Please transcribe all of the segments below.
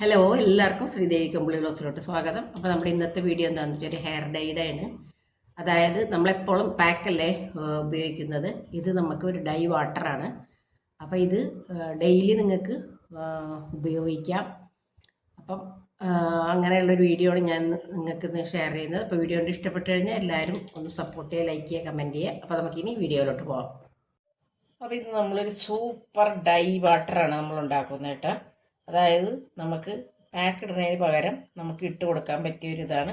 Hello എല്ലാവർക്കും ശ്രീദേവി കമ്പിളി ഗ്ലോസിലോട്ട് സ്വാഗതം. അപ്പോൾ നമ്മുടെ ഇന്നത്തെ വീഡിയോ എന്താണെന്ന് വെച്ചാൽ ഒരു ഹെയർ ഡൈയുടെ ആണ്. അതായത് നമ്മളെപ്പോഴും പാക്കല്ലേ ഉപയോഗിക്കുന്നത്? ഇത് നമുക്ക് ഒരു ഡൈ വാട്ടറാണ് അപ്പോൾ ഇത് ഡെയിലി നിങ്ങൾക്ക് ഉപയോഗിക്കാം. അപ്പം അങ്ങനെയുള്ളൊരു വീഡിയോ ആണ് ഞാൻ നിങ്ങൾക്ക് ഷെയർ ചെയ്യുന്നത്. അപ്പോൾ വീഡിയോ കൊണ്ട് ഇഷ്ടപ്പെട്ട് കഴിഞ്ഞാൽ എല്ലാവരും ഒന്ന് സപ്പോർട്ട് ചെയ്യുക ലൈക്ക് ചെയ്യുക കമന്റ് ചെയ്യുക. അപ്പോൾ നമുക്കിനി വീഡിയോയിലോട്ട് പോകാം അപ്പോൾ ഇത് നമ്മളൊരു സൂപ്പർ ഡൈ വാട്ടറാണ് നമ്മൾ ഉണ്ടാക്കുന്നത് കേട്ടോ. അതായത് നമുക്ക് പാക്ക് ഇടുന്നതിന് പകരം നമുക്ക് ഇട്ട് കൊടുക്കാൻ പറ്റിയ ഒരു ഇതാണ്.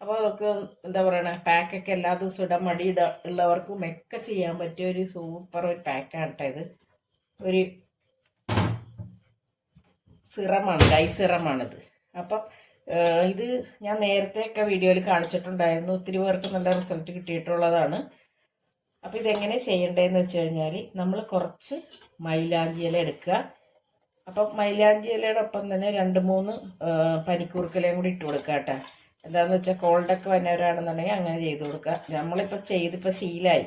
അപ്പോൾ അതൊക്കെ എന്താ പറയണ പാക്കൊക്കെ എല്ലാ ദിവസവും ഇടാൻ മടി ഇട ഉള്ളവർക്കും ഒക്കെ ചെയ്യാൻ പറ്റിയ ഒരു സൂപ്പർ ഒരു പാക്കാണ് കേട്ടോ ഇത്. ഒരു സിറമാണ് ഡൈ സിറമാണിത്. അപ്പം ഇത് ഞാൻ നേരത്തെയൊക്കെ വീഡിയോയിൽ കാണിച്ചിട്ടുണ്ടായിരുന്നു. ഒത്തിരി പേർക്ക് നല്ല റിസൾട്ട് കിട്ടിയിട്ടുള്ളതാണ്. അപ്പോൾ ഇതെങ്ങനെ ചെയ്യേണ്ടതെന്ന് വെച്ച് കഴിഞ്ഞാൽ നമ്മൾ കുറച്ച് മൈലാഞ്ചി ഇല എടുക്കുക. അപ്പം മൈലാഞ്ചി ഇലയുടെ ഒപ്പം തന്നെ രണ്ട് മൂന്ന് പനിക്കൂർക്കലയും കൂടി ഇട്ട് കൊടുക്കുക കേട്ടോ. എന്താണെന്ന് വെച്ചാൽ കോൾഡൊക്കെ വന്നവരാണെന്നുണ്ടെങ്കിൽ അങ്ങനെ ചെയ്ത് കൊടുക്കുക. നമ്മളിപ്പോൾ ചെയ്തിപ്പോൾ ശീലായി.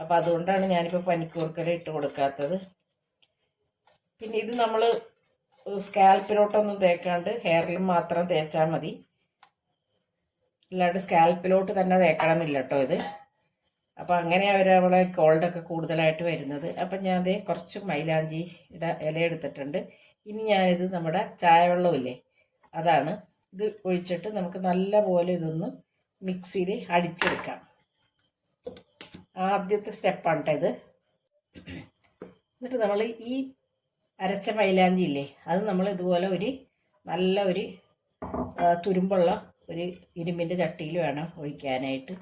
അപ്പോൾ അതുകൊണ്ടാണ് ഞാനിപ്പോൾ പനിക്കൂർക്കല ഇട്ട് കൊടുക്കാത്തത്. പിന്നെ ഇത് നമ്മൾ സ്കാൽപ്പിലോട്ടൊന്നും തേക്കാണ്ട് ഹെയറിൽ മാത്രം തേച്ചാൽ മതി. അല്ലാണ്ട് സ്കാൽപ്പിലോട്ട് തന്നെ തേക്കണമെന്നില്ല കേട്ടോ ഇത്. അപ്പോൾ അങ്ങനെ അവർ അവളെ കോൾഡൊക്കെ കൂടുതലായിട്ട് വരുന്നത്. അപ്പം ഞാൻ ദേ കുറച്ച് മൈലാഞ്ചിയുടെ ഇല എടുത്തിട്ടുണ്ട്. ഇനി ഞാനിത് നമ്മുടെ ചായവെള്ളമില്ലേ അതാണ്. ഇത് ഒഴിച്ചിട്ട് നമുക്ക് നല്ല പോലെ ഇതൊന്ന് മിക്സിയിൽ അടിച്ചെടുക്കാം. ആദ്യത്തെ സ്റ്റെപ്പാണ് ഇത്. എന്നിട്ട് നമ്മൾ ഈ അരച്ച മൈലാഞ്ചി ഇല്ലേ അത് നമ്മൾ ഇതുപോലെ ഒരു നല്ല ഒരു തുരുമ്പുള്ള ഒരു ഇരുമ്പിന്റെ ചട്ടിയിൽ വേണം ഒഴിക്കാനായിട്ട്.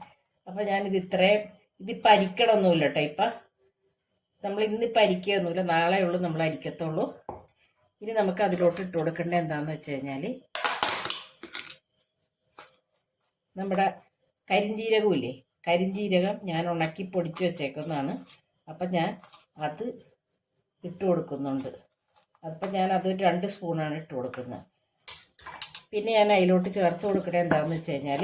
അപ്പോൾ ഞാനിത് ഇത്രയും ഇത് അരിക്കണമൊന്നുമില്ല കേട്ടോ ഇപ്പം. നമ്മൾ ഇന്ന് അരിക്കുകയൊന്നുമില്ല നാളെ ഉള്ളൂ നമ്മൾ അരിക്കത്തുള്ളൂ. ഇനി നമുക്ക് അതിലോട്ട് ഇട്ട് കൊടുക്കേണ്ടത് എന്താണെന്ന് വെച്ച് കഴിഞ്ഞാൽ നമ്മുടെ കരിഞ്ജീരകമില്ലേ കരിഞ്ജീരകം ഞാൻ ഉണക്കി പൊടിച്ച് വെച്ചേക്കുന്നതാണ്. അപ്പം ഞാൻ അത് ഇട്ട് കൊടുക്കുന്നുണ്ട്. അപ്പം ഞാൻ അത് രണ്ട് സ്പൂണാണ് ഇട്ട് കൊടുക്കുന്നത്. പിന്നെ ഞാൻ അതിലോട്ട് ചേർത്ത് കൊടുക്കണേ എന്താണെന്ന് വെച്ച് കഴിഞ്ഞാൽ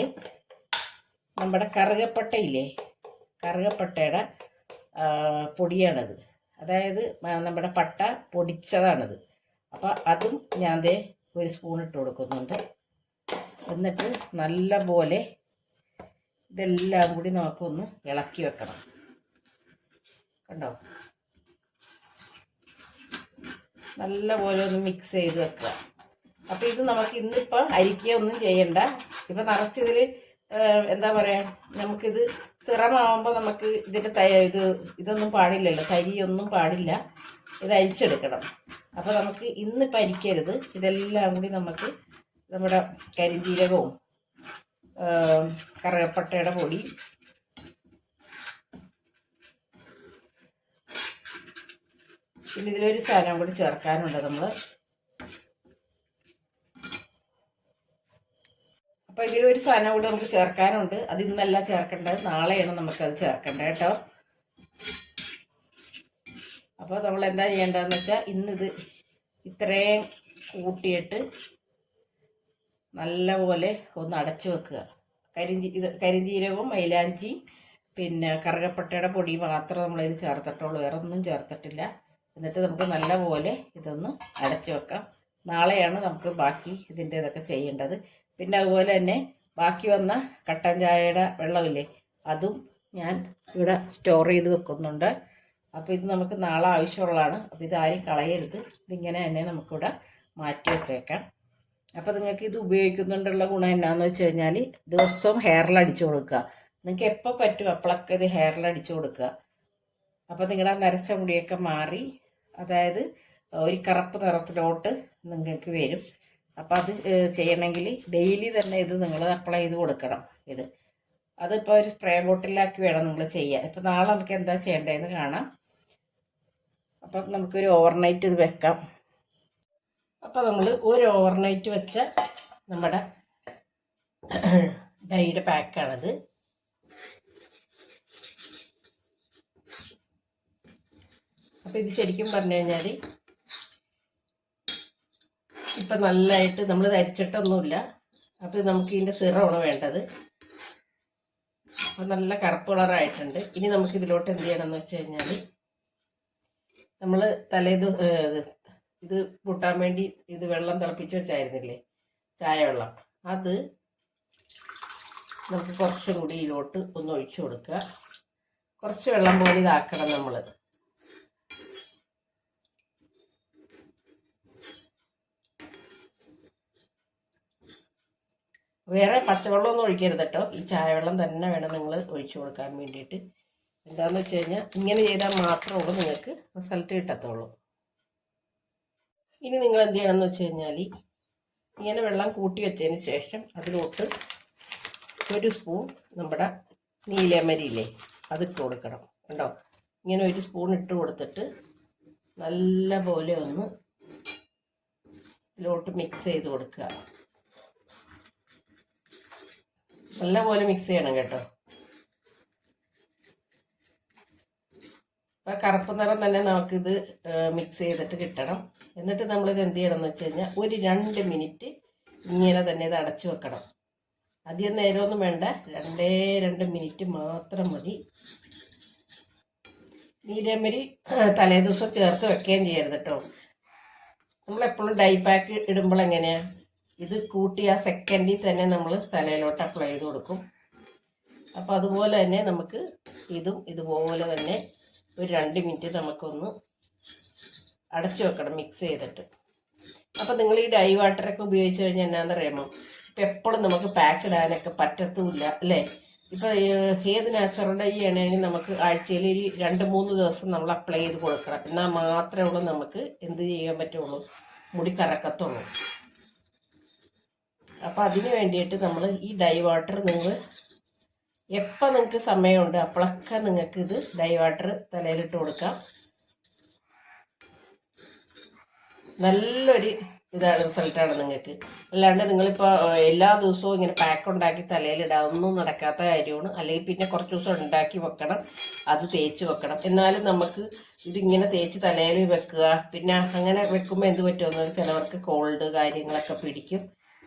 നമ്മുടെ കറുകപ്പട്ടയില്ലേ? കറുകപ്പട്ടയുടെ പൊടിയാണത്. അതായത് നമ്മുടെ പട്ട പൊടിച്ചതാണത്. അപ്പോൾ അതും ഞാൻ ദേ ഒരു സ്പൂൺ ഇട്ട് കൊടുക്കുന്നുണ്ട്. എന്നിട്ട് നല്ല പോലെ ഇതെല്ലാം കൂടി നമുക്കൊന്ന് ഇളക്കി വെക്കണം. കണ്ടോ? നല്ല പോലെ ഒന്ന് മിക്സ് ചെയ്ത് വെക്കുക. അപ്പോൾ ഇത് നമുക്ക് ഇന്നിപ്പോൾ അരിക്കുകയൊന്നും ചെയ്യണ്ട. ഇപ്പം നിറച്ചിതിൽ എന്താ പറയുക നമുക്കിത് സിറമാവുമ്പോൾ നമുക്ക് ഇതിന്റെ തൈ ഇത് ഇതൊന്നും പാടില്ലല്ലോ തരിയൊന്നും പാടില്ല. ഇത് അരിച്ചെടുക്കണം. അപ്പോൾ നമുക്ക് ഇന്ന് പരിക്കരുത്. ഇതെല്ലാം കൂടി നമുക്ക് നമ്മുടെ കരിഞ്ജീരകവും കറുകപ്പട്ടയുടെ പൊടി പിന്നെ ഇതിലൊരു സാധനം കൂടി ചേർക്കാനുണ്ട് നമ്മൾ അപ്പോൾ ഇതിലൊരു സാധനം കൂടി നമുക്ക് ചേർക്കാനുണ്ട്. അത് ഇന്നല്ല ചേർക്കേണ്ടത്. നാളെയാണ് നമുക്കത് ചേർക്കേണ്ടത് കേട്ടോ. അപ്പോൾ നമ്മൾ എന്താ ചെയ്യേണ്ടതെന്ന് വെച്ചാൽ ഇന്നിത് ഇത്രയും കൂട്ടിയിട്ട് നല്ലപോലെ ഒന്ന് അടച്ചു വെക്കുക. കരിഞ്ചി ഇത് കരിഞ്ജീരകവും മൈലാഞ്ചി പിന്നെ കറുകപ്പട്ടയുടെ പൊടി മാത്രം നമ്മളതിൽ ചേർത്തിട്ടുള്ളൂ. വേറെ ഒന്നും ചേർത്തിട്ടില്ല. എന്നിട്ട് നമുക്ക് നല്ലപോലെ ഇതൊന്ന് അടച്ചു വെക്കാം. നാളെയാണ് നമുക്ക് ബാക്കി ഇതിന്റെ ഇതൊക്കെ ചെയ്യേണ്ടത്. പിന്നെ അതുപോലെ തന്നെ ബാക്കി വന്ന കട്ടൻ ചായയുടെ വെള്ളമില്ലേ അതും ഞാൻ ഇവിടെ സ്റ്റോർ ചെയ്ത് വെക്കുന്നുണ്ട്. അപ്പോൾ ഇത് നമുക്ക് നാളെ ആവശ്യമുള്ളതാണ്. അപ്പോൾ ഇത് ആരും കളയരുത്. ഇതിങ്ങനെ തന്നെ നമുക്കിവിടെ മാറ്റി വെച്ചേക്കാം. അപ്പോൾ നിങ്ങൾക്ക് ഇത് ഉപയോഗിക്കുന്നുണ്ടുള്ള ഗുണം എന്നാന്ന് വെച്ച് കഴിഞ്ഞാൽ ദിവസവും ഹെയറിൽ അടിച്ചു കൊടുക്കുക. നിങ്ങൾക്ക് എപ്പോൾ പറ്റും അപ്പോഴൊക്കെ ഇത് ഹെയറിൽ അടിച്ചു കൊടുക്കുക. അപ്പോൾ നിങ്ങളുടെ നരച്ച മുടിയൊക്കെ മാറി അതായത് ഒരു കറുപ്പ് നിറത്തിലോട്ട് നിങ്ങൾക്ക് വരും. അപ്പോൾ അത് ചെയ്യണമെങ്കിൽ ഡെയിലി തന്നെ ഇത് നിങ്ങൾ അപ്ലൈ ചെയ്ത് കൊടുക്കണം ഇത്. അതിപ്പോൾ ഒരു സ്പ്രേ ബോട്ടിലാക്കി വേണം നിങ്ങൾ ചെയ്യാൻ. ഇപ്പോൾ നാളെ നമുക്ക് എന്താ ചെയ്യേണ്ടതെന്ന് കാണാം. അപ്പം നമുക്കൊരു ഓവർനൈറ്റ് ഇത് വെക്കാം. അപ്പോൾ നമ്മൾ ഒരു ഓവർനൈറ്റ് വെച്ച നമ്മുടെ ഡൈയുടെ പാക്കാണത്. അപ്പോൾ ഇത് ശരിക്കും പറഞ്ഞു കഴിഞ്ഞാൽ ഇപ്പം നല്ലതായിട്ട് നമ്മൾ തരിച്ചിട്ടൊന്നുമില്ല അപ്പം നമുക്ക് ഇതിന്റെ സിറമാണ് വേണ്ടത്. അപ്പം നല്ല കറുപ്പ് കളറായിട്ടുണ്ട്. ഇനി നമുക്ക് ഇതിലോട്ട് എന്ത് ചെയ്യണം എന്ന് വെച്ച് കഴിഞ്ഞാൽ നമ്മൾ തലേത് ഇത് കൂട്ടാൻ വേണ്ടി ഇത് വെള്ളം തിളപ്പിച്ച് വെച്ചായിരുന്നില്ലേ? ചായ വെള്ളം അത് നമുക്ക് കുറച്ചും കൂടി ഇതിലോട്ട് ഒന്ന് ഒഴിച്ചു കൊടുക്കുക. കുറച്ച് വെള്ളം പോലെ ഇതാക്കണം നമ്മൾ വേറെ പച്ചവെള്ളമൊന്നും ഒഴിക്കരുത് കേട്ടോ. ഈ ചായവെള്ളം തന്നെ വേണം നിങ്ങൾ ഒഴിച്ചു കൊടുക്കാൻ വേണ്ടിയിട്ട്. എന്താണെന്ന് വെച്ച് കഴിഞ്ഞാൽ ഇങ്ങനെ ചെയ്താൽ മാത്രമേ ഉള്ളൂ നിങ്ങൾക്ക് റിസൾട്ട് കിട്ടത്തുള്ളൂ. ഇനി നിങ്ങൾ എന്ത് ചെയ്യണമെന്ന് വെച്ച് കഴിഞ്ഞാൽ ഇങ്ങനെ വെള്ളം കൂട്ടി വെച്ചതിന് ശേഷം അതിലോട്ട് ഒരു സ്പൂൺ നമ്മുടെ നീലമരിയില്ലേ അത് ഇട്ട് കൊടുക്കണം കണ്ടോ? ഇങ്ങനെ ഒരു സ്പൂൺ ഇട്ട് കൊടുത്തിട്ട് നല്ല പോലെ ഒന്ന് ഇതിലോട്ട് മിക്സ് ചെയ്ത് കൊടുക്കുക. നല്ല പോലെ മിക്സ് ചെയ്യണം കേട്ടോ. അപ്പൊ കറുപ്പ് നിറം തന്നെ നമുക്കിത് മിക്സ് ചെയ്തിട്ട് കിട്ടണം. എന്നിട്ട് നമ്മളിത് എന്ത് ചെയ്യണം എന്ന് വെച്ച് കഴിഞ്ഞാൽ ഒരു രണ്ട് മിനിറ്റ് ഇങ്ങനെ തന്നെ ഇത് അടച്ചു വെക്കണം. അധികം നേരമൊന്നും വേണ്ട. രണ്ടേ രണ്ട് മിനിറ്റ് മാത്രം മതി. നീലമരി തലേ ദിവസം ചേർത്ത് വെക്കുകയും ചെയ്യരുത് കേട്ടോ. നമ്മളെപ്പോഴും ഡൈ പാക്ക് ഇടുമ്പോൾ എങ്ങനെയാണ് ഇത് കൂട്ടിയ സെക്കൻഡിൽ തന്നെ നമ്മൾ തലയിലോട്ട് അപ്ലൈ ചെയ്ത് കൊടുക്കും. അപ്പോൾ അതുപോലെ തന്നെ നമുക്ക് ഇതും ഇതുപോലെ തന്നെ ഒരു രണ്ട് മിനിറ്റ് നമുക്കൊന്ന് അടച്ചു വെക്കണം മിക്സ് ചെയ്തിട്ട്. അപ്പോൾ നിങ്ങൾ ഈ ഡൈ വാട്ടറൊക്കെ ഉപയോഗിച്ച് കഴിഞ്ഞാൽ എന്നാണെന്നറിയാമോ ഇപ്പം എപ്പോഴും നമുക്ക് പാക്ക് ഇടാനൊക്കെ പറ്റത്തുമില്ല അല്ലേ? ഇപ്പോൾ ഏത് നാച്ചുറൽ ഡൈ ആണെങ്കിൽ നമുക്ക് ആഴ്ചയിൽ ഒരു രണ്ട് മൂന്ന് ദിവസം നമ്മൾ അപ്ലൈ ചെയ്ത് കൊടുക്കണം. എന്നാൽ മാത്രമേ ഉള്ളൂ നമുക്ക് എന്ത് ചെയ്യാൻ പറ്റുള്ളൂ? മുടി കറക്കത്തുള്ളൂ. അപ്പം അതിന് വേണ്ടിയിട്ട് നമ്മൾ ഈ ഡൈ വാട്ടർ നിങ്ങൾ എപ്പോൾ നിങ്ങൾക്ക് സമയമുണ്ട് അപ്പോഴൊക്കെ നിങ്ങൾക്ക് ഇത് ഡൈ വാട്ടർ തലയിലിട്ട് കൊടുക്കാം. നല്ലൊരു ഇതാണ് റിസൾട്ടാണ് നിങ്ങൾക്ക് അല്ലാണ്ട് നിങ്ങളിപ്പോൾ എല്ലാ ദിവസവും ഇങ്ങനെ പാക്ക് ഉണ്ടാക്കി ഒന്നും നടക്കാത്ത കാര്യമാണ്. അല്ലെങ്കിൽ പിന്നെ കുറച്ച് ദിവസം ഉണ്ടാക്കി വെക്കണം അത് തേച്ച് വെക്കണം. എന്നാലും നമുക്ക് ഇതിങ്ങനെ തേച്ച് തലയിൽ വെക്കുക. പിന്നെ അങ്ങനെ വെക്കുമ്പോൾ എന്ത് പറ്റുമെന്ന് ചിലവർക്ക് കോൾഡ് കാര്യങ്ങളൊക്കെ പിടിക്കും.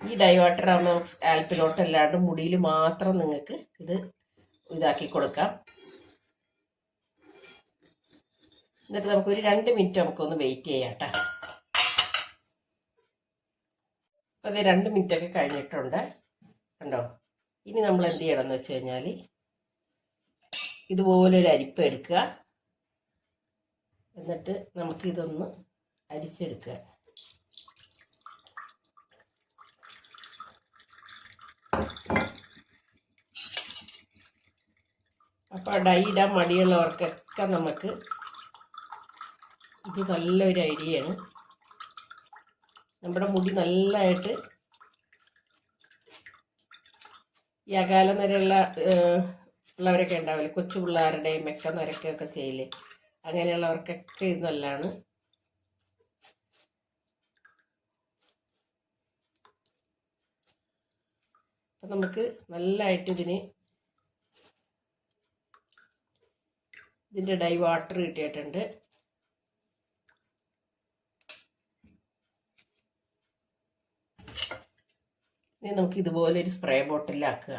ഈ ഡൈവാട്ടർ ആകുമ്പോൾ ആൽപ്പിലോട്ട് അല്ലാണ്ട് മുടിയിൽ മാത്രം നിങ്ങൾക്ക് ഇത് ഇതാക്കി കൊടുക്കാം. എന്നിട്ട് നമുക്ക് ഒരു രണ്ട് മിനിറ്റ് നമുക്കൊന്ന് വെയിറ്റ് ചെയ്യാം കേട്ടോ അപ്പോൾ അത് രണ്ട് മിനിറ്റൊക്കെ കഴിഞ്ഞിട്ടുണ്ട്. കണ്ടോ? ഇനി നമ്മൾ എന്ത് ചെയ്യണം എന്ന് വെച്ച് കഴിഞ്ഞാൽ ഇതുപോലൊരു അരിപ്പ് എടുക്കുക. എന്നിട്ട് നമുക്കിതൊന്ന് അരിച്ചെടുക്കുക. അപ്പോൾ ഡൈ ഇടാൻ മടിയുള്ളവർക്കൊക്കെ നമുക്ക് ഇത് നല്ലൊരു ഐഡിയയാണ് നമ്മുടെ മുടി നല്ലതായിട്ട് ഈ അകാല നിരയുള്ള ഉള്ളവരൊക്കെ ഉണ്ടാവില്ലേ? കൊച്ചു പിള്ളേരുടെയും മെക്ക നിരക്കൊക്കെ ചെയ്യില്ലേ അങ്ങനെയുള്ളവർക്കൊക്കെ ഇത് നല്ലതാണ് അപ്പം നമുക്ക് നല്ലതായിട്ട് ഇതിന് ഇതിന്റെ ഡൈ വാട്ടർ കിട്ടിയിട്ടുണ്ട്. ഇനി നമുക്ക് ഇതുപോലെ ഒരു സ്പ്രേ ബോട്ടിലാക്കുക.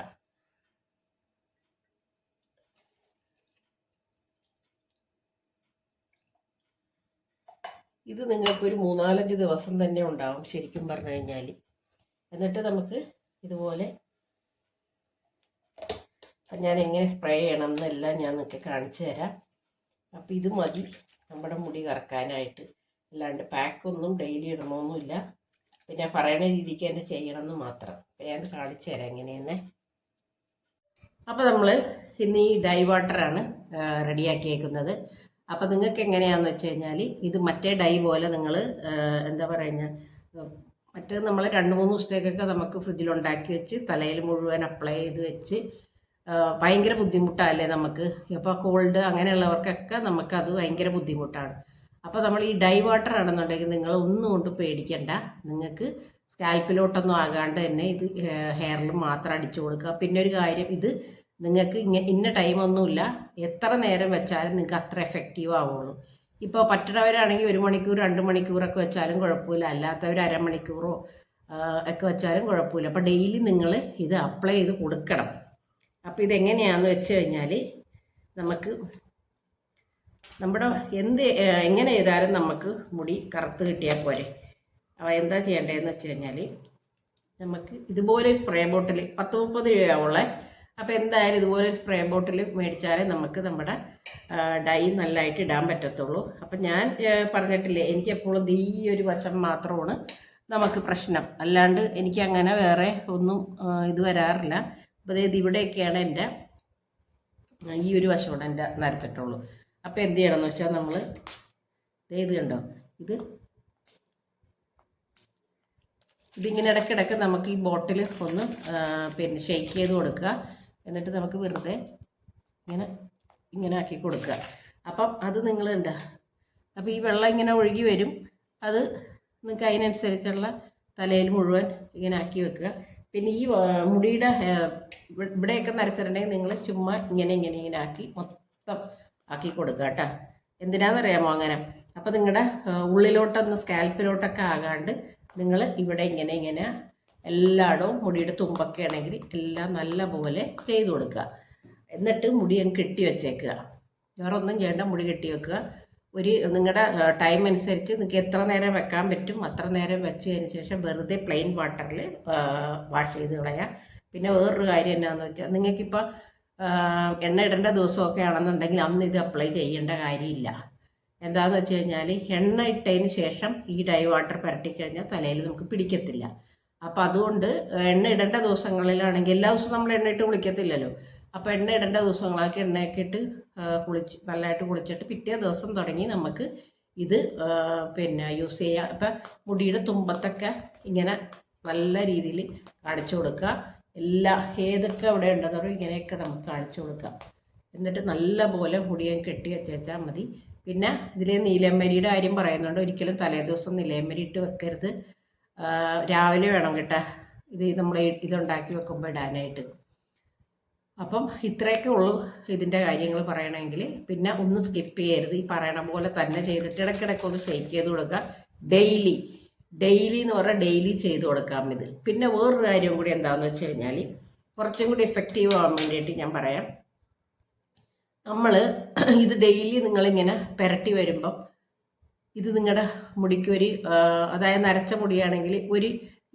ഇത് നിങ്ങൾക്ക് ഒരു മൂന്നാലഞ്ച് ദിവസം തന്നെ ഉണ്ടാവും ശരിക്കും പറഞ്ഞു കഴിഞ്ഞാൽ. എന്നിട്ട് നമുക്ക് ഇതുപോലെ ഞാൻ എങ്ങനെ സ്പ്രേ ചെയ്യണം എന്നെല്ലാം ഞാൻ നിങ്ങൾക്ക് കാണിച്ചു തരാം. അപ്പോൾ ഇത് മതി. നമ്മുടെ മുടി കറക്കാനായിട്ട്. അല്ലാണ്ട് പാക്കൊന്നും ഡെയിലി ഇടണമൊന്നുമില്ല. പിന്നെ പറയണ രീതിക്ക് തന്നെ ചെയ്യണമെന്ന് മാത്രം. അപ്പം ഞാൻ കാണിച്ചു തരാം എങ്ങനെയെന്നെ അപ്പോൾ നമ്മൾ ഇന്ന് ഈ ഡൈ വാട്ടറാണ് റെഡിയാക്കിയേക്കുന്നത്. അപ്പോൾ നിങ്ങൾക്ക് എങ്ങനെയാണെന്ന് വെച്ച് കഴിഞ്ഞാൽ ഇത് മറ്റേ ഡൈ പോലെ നിങ്ങൾ എന്താ പറയുക മറ്റേ നമ്മൾ രണ്ട് മൂന്ന് ദിവസത്തേക്കൊക്കെ നമുക്ക് ഫ്രിഡ്ജിൽ ഉണ്ടാക്കി വെച്ച് തലയിൽ മുഴുവൻ അപ്ലൈ ചെയ്ത് വെച്ച് ഭയങ്കര ബുദ്ധിമുട്ടല്ലേ നമുക്ക്? ഇപ്പോൾ കോൾഡ് അങ്ങനെയുള്ളവർക്കൊക്കെ നമുക്കത് ഭയങ്കര ബുദ്ധിമുട്ടാണ്. അപ്പോൾ നമ്മൾ ഈ ഡൈ വാട്ടർ ആണെന്നുണ്ടെങ്കിൽ നിങ്ങൾ ഒന്നും കൊണ്ട് പേടിക്കണ്ട. നിങ്ങൾക്ക് സ്കാൽപ്പിലോട്ടൊന്നും ആകാണ്ട് തന്നെ ഇത് ഹെയറിൽ മാത്രം അടിച്ചു കൊടുക്കുക. പിന്നെ ഒരു കാര്യം ഇത് നിങ്ങൾക്ക് ഇങ്ങ ഇന്ന ടൈമൊന്നുമില്ല എത്ര നേരം വെച്ചാലും നിങ്ങൾക്ക് അത്ര എഫക്റ്റീവ് ആവുള്ളൂ. ഇപ്പോൾ പറ്റണവരാണെങ്കിൽ ഒരു മണിക്കൂർ രണ്ട് മണിക്കൂറൊക്കെ വെച്ചാലും കുഴപ്പമില്ല. അല്ലാത്തവർ അരമണിക്കൂറോ ഒക്കെ വെച്ചാലും കുഴപ്പമില്ല. അപ്പോൾ ഡെയിലി നിങ്ങൾ ഇത് അപ്ലൈ ചെയ്ത് കൊടുക്കണം. അപ്പോൾ ഇതെങ്ങനെയാണെന്ന് വെച്ച് കഴിഞ്ഞാൽ നമുക്ക് നമ്മുടെ എന്ത് എങ്ങനെ ചെയ്താലും നമുക്ക് മുടി കറുത്ത് കിട്ടിയാൽ പോരെ. അപ്പോൾ എന്താ ചെയ്യേണ്ടതെന്ന് വെച്ച് കഴിഞ്ഞാൽ നമുക്ക് ഇതുപോലെ ഒരു സ്പ്രേ ബോട്ടിൽ പത്ത് മുപ്പത് രൂപയാവുള്ളേ. അപ്പോൾ എന്തായാലും ഇതുപോലെ ഒരു സ്പ്രേ ബോട്ടിൽ മേടിച്ചാലേ നമുക്ക് നമ്മുടെ ഡൈ നല്ലതായിട്ട് ഇടാൻ പറ്റത്തുള്ളൂ. അപ്പം ഞാൻ പറഞ്ഞിട്ടില്ലേ എനിക്ക് എപ്പോഴും ഈ ഒരു വശം മാത്രമാണ് നമുക്ക് പ്രശ്നം. അല്ലാണ്ട് എനിക്ക് അങ്ങനെ വേറെ ഒന്നും ഇത് വരാറില്ല. അപ്പോൾ ഇത് ഇവിടെയൊക്കെയാണ് എന്റെ ഈ ഒരു വശമാണ് എന്റെ നരച്ചിട്ടുള്ളൂ അപ്പോൾ എന്ത് ചെയ്യണമെന്ന് വെച്ചാൽ നമ്മൾ ഇത് കണ്ടോ? ഇത് ഇതിങ്ങനെ ഇടയ്ക്കിടയ്ക്ക് നമുക്ക് ഈ ബോട്ടിൽ ഒന്ന് പിന്നെ ഷെയ്ക്ക് ചെയ്ത് കൊടുക്കുക. എന്നിട്ട് നമുക്ക് വെറുതെ ഇങ്ങനെ ഇങ്ങനെ ആക്കി കൊടുക്കുക. അപ്പം അത് നിങ്ങൾ ഉണ്ട് അപ്പോൾ ഈ വെള്ളം ഇങ്ങനെ ഒഴുകി വരും. അത് നിങ്ങൾക്ക് അതിനനുസരിച്ചുള്ള തലയിൽ മുഴുവൻ ഇങ്ങനെ ആക്കി വെക്കുക. പിന്നെ ഈ മുടിയുടെ ഇവിടെയൊക്കെ നരച്ചിട്ടുണ്ടെങ്കിൽ നിങ്ങൾ ചുമ്മാ ഇങ്ങനെ ഇങ്ങനെ ഇങ്ങനെ ആക്കി മൊത്തം ആക്കി കൊടുക്കുക കേട്ടോ. എന്തിനാണെന്നറിയാമോ അങ്ങനെ? അപ്പോൾ നിങ്ങളുടെ ഉള്ളിലോട്ടൊന്ന് സ്കാൽപ്പിലോട്ടൊക്കെ ആകാണ്ട് നിങ്ങൾ ഇവിടെ ഇങ്ങനെ ഇങ്ങനെ എല്ലായിടവും മുടിയുടെ തുമ്പൊക്കെ ആണെങ്കിൽ എല്ലാം നല്ല പോലെ ചെയ്ത് കൊടുക്കുക. എന്നിട്ട് മുടി അങ്ങ് കെട്ടി വെച്ചേക്കുക. വേറെ ഒന്നും ചെയ്യേണ്ട മുടി കെട്ടി വെക്കുക. ഒരു നിങ്ങളുടെ ടൈം അനുസരിച്ച് നിങ്ങൾക്ക് എത്ര നേരം വെക്കാൻ പറ്റും അത്ര നേരം വെച്ചതിന് ശേഷം വെറുതെ പ്ലെയിൻ വാട്ടറിൽ വാഷ് ചെയ്ത് കളയാം. പിന്നെ വേറൊരു കാര്യം എന്നാന്ന് വെച്ചാൽ നിങ്ങൾക്കിപ്പോൾ എണ്ണ ഇടേണ്ട ദിവസമൊക്കെ ആണെന്നുണ്ടെങ്കിൽ അന്ന് ഇത് അപ്ലൈ ചെയ്യേണ്ട കാര്യമില്ല. എന്താന്ന് വെച്ച് കഴിഞ്ഞാൽ എണ്ണ ഇട്ടതിന് ശേഷം ഈ ഡൈ വാട്ടർ പുരട്ടിക്കഴിഞ്ഞാൽ തലയിൽ നമുക്ക് പിടിക്കത്തില്ല. അപ്പോൾ അതുകൊണ്ട് എണ്ണ ഇടേണ്ട ദിവസങ്ങളിലാണെങ്കിൽ എല്ലാ ദിവസവും നമ്മൾ എണ്ണ ഇട്ട് കുളിക്കത്തില്ലല്ലോ. അപ്പോൾ എണ്ണ ഇടേണ്ട ദിവസങ്ങളൊക്കെ എണ്ണയൊക്കെ ഇട്ട് കുളിച്ച് നല്ലതായിട്ട് കുളിച്ചിട്ട് പിറ്റേ ദിവസം തുടങ്ങി നമുക്ക് ഇത് പിന്നെ യൂസ് ചെയ്യാം. ഇപ്പം മുടിയുടെ തുമ്പത്തൊക്കെ ഇങ്ങനെ നല്ല രീതിയിൽ കാണിച്ചു കൊടുക്കുക. എല്ലാ ഏതൊക്കെ അവിടെ ഉണ്ടെന്നോ ഇങ്ങനെയൊക്കെ നമുക്ക് കാണിച്ചു കൊടുക്കാം എന്നിട്ട് നല്ല പോലെ മുടിയും കെട്ടി വെച്ചാൽ മതി. പിന്നെ ഇതിൽ നീലമരിയുടെ കാര്യം പറയുന്നുണ്ട്. ഒരിക്കലും തലേദിവസം നീലമരി ഇട്ട് വെക്കരുത്. രാവിലെ വേണം കേട്ടോ. ഇത് നമ്മൾ ഇതുണ്ടാക്കി വെക്കുമ്പോൾ ഇടാനായിട്ട്. അപ്പം ഇത്രയൊക്കെ ഉള്ളൂ ഇതിന്റെ കാര്യങ്ങൾ പറയണമെങ്കിൽ. പിന്നെ ഒന്ന് സ്കിപ്പ് ചെയ്യരുത്. ഈ പറയണ പോലെ തന്നെ ചെയ്തിട്ട് ഇടയ്ക്കിടയ്ക്ക് ഒന്ന് ഷെയ്ക്ക് ചെയ്ത് കൊടുക്കുക. ഡെയിലി ഡെയിലി എന്ന് പറഞ്ഞാൽ ഡെയിലി ചെയ്ത് കൊടുക്കാം ഇത്. പിന്നെ വേറൊരു കാര്യം കൂടി എന്താണെന്ന് വെച്ച് കഴിഞ്ഞാൽ കുറച്ചും കൂടി എഫക്റ്റീവ് ആവാൻ വേണ്ടിയിട്ട് ഞാൻ പറയാം. നമ്മൾ ഇത് ഡെയിലി നിങ്ങളിങ്ങനെ പുരട്ടി വരുമ്പം ഇത് നിങ്ങളുടെ മുടിക്ക് ഒരു അതായത് നരച്ച മുടിയാണെങ്കിൽ ഒരു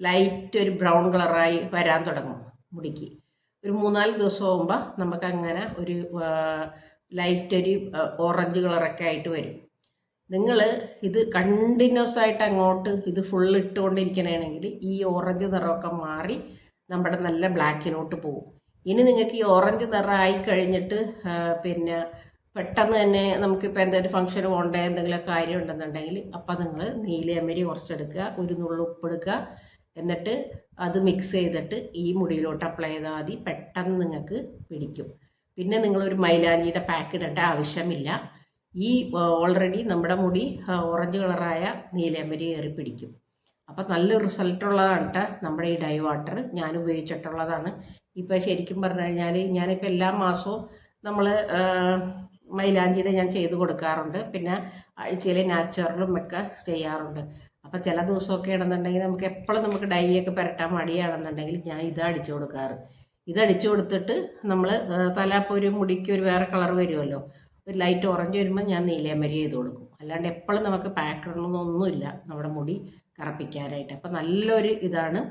ലൈറ്റ് ഒരു ബ്രൗൺ കളറായി വരാൻ തുടങ്ങും മുടിക്ക്. ഒരു മൂന്നാൽ ദിവസം ആകുമ്പോൾ നമുക്കങ്ങനെ ഒരു ലൈറ്റ് ഒരു ഓറഞ്ച് കളറൊക്കെ ആയിട്ട് വരും. നിങ്ങൾ ഇത് കണ്ടിന്യൂസ് ആയിട്ട് അങ്ങോട്ട് ഇത് ഫുൾ ഇട്ടുകൊണ്ടിരിക്കണമെങ്കിൽ ഈ ഓറഞ്ച് നിറമൊക്കെ മാറി നമ്മുടെ നല്ല ബ്ലാക്കിലോട്ട് പോകും. ഇനി നിങ്ങൾക്ക് ഈ ഓറഞ്ച് നിറമായി കഴിഞ്ഞിട്ട് പിന്നെ പെട്ടെന്ന് തന്നെ നമുക്കിപ്പോൾ എന്തെങ്കിലും ഫംഗ്ഷൻ പോകേണ്ട എന്തെങ്കിലും കാര്യം ഉണ്ടെന്നുണ്ടെങ്കിൽ അപ്പം നിങ്ങൾ നീലയമരി കുറച്ചെടുക്കുക ഒരു നുള്ളു ഉപ്പെടുക്കുക. എന്നിട്ട് അത് മിക്സ് ചെയ്തിട്ട് ഈ മുടിയിലോട്ട് അപ്ലൈ ചെയ്താൽ മതി. പെട്ടെന്ന് നിങ്ങൾക്ക് പിടിക്കും. പിന്നെ നിങ്ങളൊരു മൈലാഞ്ചിയുടെ പാക്ക് ഇടേണ്ട ആവശ്യമില്ല. ഈ ഓൾറെഡി നമ്മുടെ മുടി ഓറഞ്ച് കളറായ നീലേമ്പരി കയറി പിടിക്കും. അപ്പം നല്ല റിസൾട്ട് ഉള്ളതാണ് കേട്ടോ നമ്മുടെ ഈ ഡൈ വാട്ടർ ഞാൻ ഉപയോഗിച്ചിട്ടുള്ളതാണ്. ഇപ്പം ശരിക്കും പറഞ്ഞു കഴിഞ്ഞാൽ ഞാനിപ്പോൾ എല്ലാ മാസവും നമ്മൾ മൈലാഞ്ചിയുടെ ഞാൻ ചെയ്ത് കൊടുക്കാറുണ്ട്. പിന്നെ ആഴ്ചയിൽ നാച്ചുറലും ഒക്കെ ചെയ്യാറുണ്ട്. അപ്പം ചില ദിവസമൊക്കെ ആണെന്നുണ്ടെങ്കിൽ നമുക്ക് എപ്പോഴും നമുക്ക് ഡൈയൊക്കെ പുരട്ടാൻ മടിയാണെന്നുണ്ടെങ്കിൽ ഞാൻ ഇത് അടിച്ചു കൊടുക്കാറ്. ഇത് അടിച്ചു കൊടുത്തിട്ട് നമ്മൾ തല ഇപ്പോൾ ഒരു മുടിക്ക് ഒരു വേറെ കളർ വരുമല്ലോ. ഒരു ലൈറ്റ് ഓറഞ്ച് വരുമ്പോൾ ഞാൻ നീലയമരി ചെയ്ത് കൊടുക്കും. അല്ലാണ്ട് എപ്പോഴും നമുക്ക് പാക്ക് ഇടണമെന്നൊന്നുമില്ല നമ്മുടെ മുടി കറപ്പിക്കാനായിട്ട്. അപ്പം നല്ലൊരു ഇതാണ്.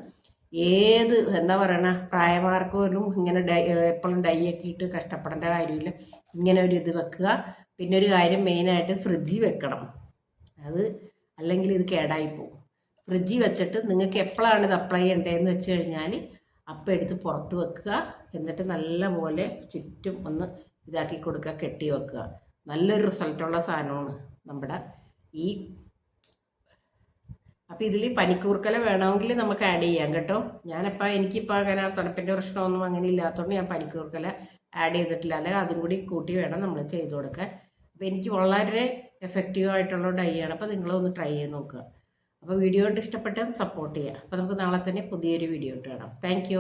ഏത് എന്താ പറയണ പ്രായമാർക്കും ഇങ്ങനെ ഡൈ എപ്പോഴും ഡൈ ഒക്കെ ഇട്ട് കഷ്ടപ്പെടേണ്ട കാര്യമില്ല. ഇങ്ങനെ ഒരു ഇത് വെക്കുക. പിന്നെ ഒരു കാര്യം മെയിനായിട്ട് ഫ്രിഡ്ജിൽ വെക്കണം. അത് അല്ലെങ്കിൽ ഇത് കേടായി പോകും. ഫ്രിഡ്ജിൽ വെച്ചിട്ട് നിങ്ങൾക്ക് എപ്പോഴാണ് ഇത് അപ്ലൈ ചെയ്യേണ്ടതെന്ന് വെച്ച് കഴിഞ്ഞാൽ അപ്പം എടുത്ത് പുറത്ത് വെക്കുക. എന്നിട്ട് നല്ല പോലെ ചുറ്റും ഒന്ന് ഇതാക്കി കൊടുക്കുക കെട്ടി വെക്കുക. നല്ലൊരു റിസൾട്ടുള്ള സാധനമാണ് നമ്മുടെ ഈ. അപ്പോൾ ഇതിൽ പനിക്കൂർക്കല വേണമെങ്കിൽ നമുക്ക് ആഡ് ചെയ്യാം കേട്ടോ. ഞാനപ്പോൾ എനിക്കിപ്പോൾ അങ്ങനെ തണുപ്പിന്റെ പ്രശ്നമൊന്നും അങ്ങനെ ഇല്ലാത്തതുകൊണ്ട് ഞാൻ പനിക്കൂർക്കല ആഡ് ചെയ്തിട്ടില്ല. അല്ലെങ്കിൽ അതും കൂടി കൂട്ടി വേണം നമ്മൾ ചെയ്ത് കൊടുക്കാൻ. അപ്പോൾ എനിക്ക് വളരെ എഫക്റ്റീവ് ആയിട്ടുള്ള ഡൈ ആണ്. അപ്പോൾ നിങ്ങളൊന്ന് ട്രൈ ചെയ്ത് നോക്കുക. അപ്പോൾ വീഡിയോ കൊണ്ട് ഇഷ്ടപ്പെട്ടാൽ സപ്പോർട്ട് ചെയ്യുക. അപ്പോൾ നമുക്ക് നാളെ തന്നെ പുതിയൊരു വീഡിയോ ഇട്ട് കാണാം. താങ്ക്